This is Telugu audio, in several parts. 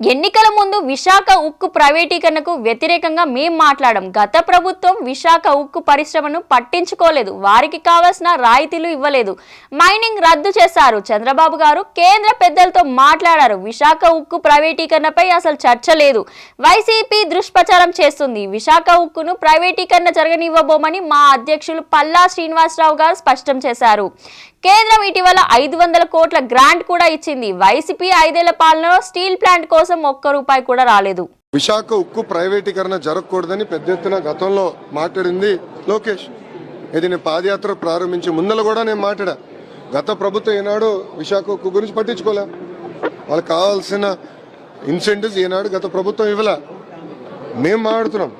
ఎన్నికల ముందు విశాఖ ఉక్కు ప్రైవేటీకరణకు వ్యతిరేకంగా మేం మాట్లాడాం గత ప్రభుత్వం విశాఖ ఉక్కు పరిశ్రమను పట్టించుకోలేదు. వారికి కావాల్సిన రాయితీలు ఇవ్వలేదు. మైనింగ్ రద్దు చేశారు. చంద్రబాబు గారు కేంద్ర పెద్దలతో మాట్లాడారు. విశాఖ ఉక్కు ప్రైవేటీకరణపై అసలు చర్చ లేదు. వైసీపీ దుష్ప్రచారం చేస్తుంది. విశాఖ ఉక్కును ప్రైవేటీకరణ జరగనివ్వబోమని మా అధ్యక్షులు పల్లా శ్రీనివాసరావు గారు స్పష్టం చేశారు. కేంద్రం ఇటీవల ఐదు వందల కోట్ల గ్రాంట్ కూడా ఇచ్చింది. వైసీపీ ఐదేళ్ళ పాలనలో స్టీల్ ప్లాంట్ కోసం ఒక్క రూపాయి కూడా రాలేదు. విశాఖ ఉక్కు ప్రైవేటీకరణ జరగకూడదని పెద్ద ఎత్తున గతంలో మాట్లాడింది లోకేష్. ఇది నేను పాదయాత్ర ప్రారంభించి ముందల కూడా నేను మాట్లాడా. గత ప్రభుత్వం ఈనాడు విశాఖ ఉక్కు గురించి పట్టించుకోలే. వాళ్ళకి కావాల్సిన ఇన్సెంటివ్స్ ఈనాడు గత ప్రభుత్వం ఇవ్వలే. మేము మాట్లాడుతున్నాం.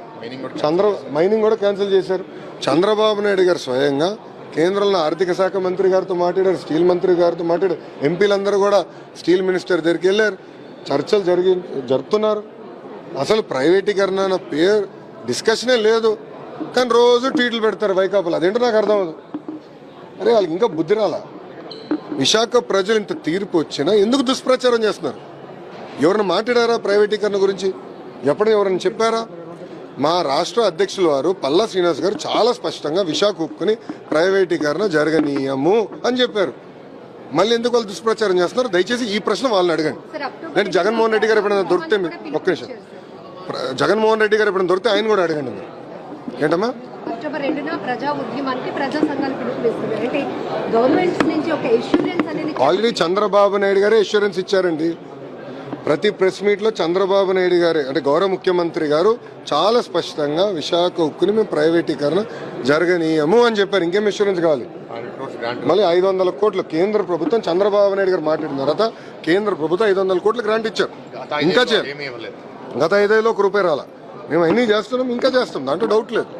చంద్ర మైనింగ్ కూడా క్యాన్సిల్ చేశారు. చంద్రబాబు నాయుడు గారు స్వయంగా కేంద్రంలో ఆర్థిక శాఖ మంత్రి గారితో మాట్లాడారు స్టీల్ మంత్రి గారితో మాట్లాడారు. ఎంపీలందరూ కూడా స్టీల్ మినిస్టర్ దగ్గరికి వెళ్ళారు. చర్చలు జరిగి జరుపుతున్నారు. అసలు ప్రైవేటీకరణ అన్న పేరు డిస్కషనే లేదు. కానీ రోజు ట్వీట్లు పెడతారు వైకాపులు. అదేంటో నాకు అర్థం అవ్వదు. అరే వాళ్ళకి ఇంకా బుద్ధి రాలా? విశాఖ ప్రజలు ఇంత తీర్పు వచ్చినా ఎందుకు దుష్ప్రచారం చేస్తున్నారు? ఎవరిని మాట్లాడారా ప్రైవేటీకరణ గురించి? ఎప్పుడు ఎవరైనా చెప్పారా? మా రాష్ట్ర అధ్యక్షుల వారు పల్లా శ్రీనివాస్ గారు చాలా స్పష్టంగా విశాఖ ఉక్కుని ప్రైవేటీకరణ జరగనీయము అని చెప్పారు. మళ్ళీ ఎందుకు వాళ్ళు దుష్ప్రచారం చేస్తున్నారు? దయచేసి ఈ ప్రశ్న వాళ్ళని అడగండి. నేను జగన్మోహన్ రెడ్డి గారు ఎప్పుడైనా దొరికితే ఒక్క నిమిషం. జగన్మోహన్ రెడ్డి గారు ఎప్పుడైనా దొరికితే ఆయన కూడా అడగండి మీరు. ఏంటమ్మా? అక్టోబర్ రెండున ప్రజా ఉద్యమానికి ప్రజా సంఘాలు పిలుపునిస్తున్నాయి అంటే గవర్నమెంట్ నుంచి ఒక ఇన్సూరెన్స్ అనేది ఆల్రెడీ చంద్రబాబు నాయుడు గారే ఇన్సూరెన్స్ ఇచ్చారండి. ప్రతి ప్రెస్ మీట్లో చంద్రబాబు నాయుడు గారే అంటే గౌరవ ముఖ్యమంత్రి గారు చాలా స్పష్టంగా విశాఖ ఉక్కుని మేము ప్రైవేటీకరణ జరగనీయము అని చెప్పారు. ఇంకేం ఇన్సూరెన్స్ కావాలి? మళ్ళీ ఐదు వందల కోట్లు కేంద్ర ప్రభుత్వం చంద్రబాబు నాయుడు గారు మాట్లాడిన తర్వాత కేంద్ర ప్రభుత్వం ఐదు వందల కోట్లు గ్రాంట్ ఇచ్చారు. ఇంకా చేయాలి. గత ఐదేళ్ళు ఒక రూపాయి రాలా. మేము అన్నీ చేస్తున్నాం ఇంకా చేస్తాం దాంట్లో డౌట్ లేదు.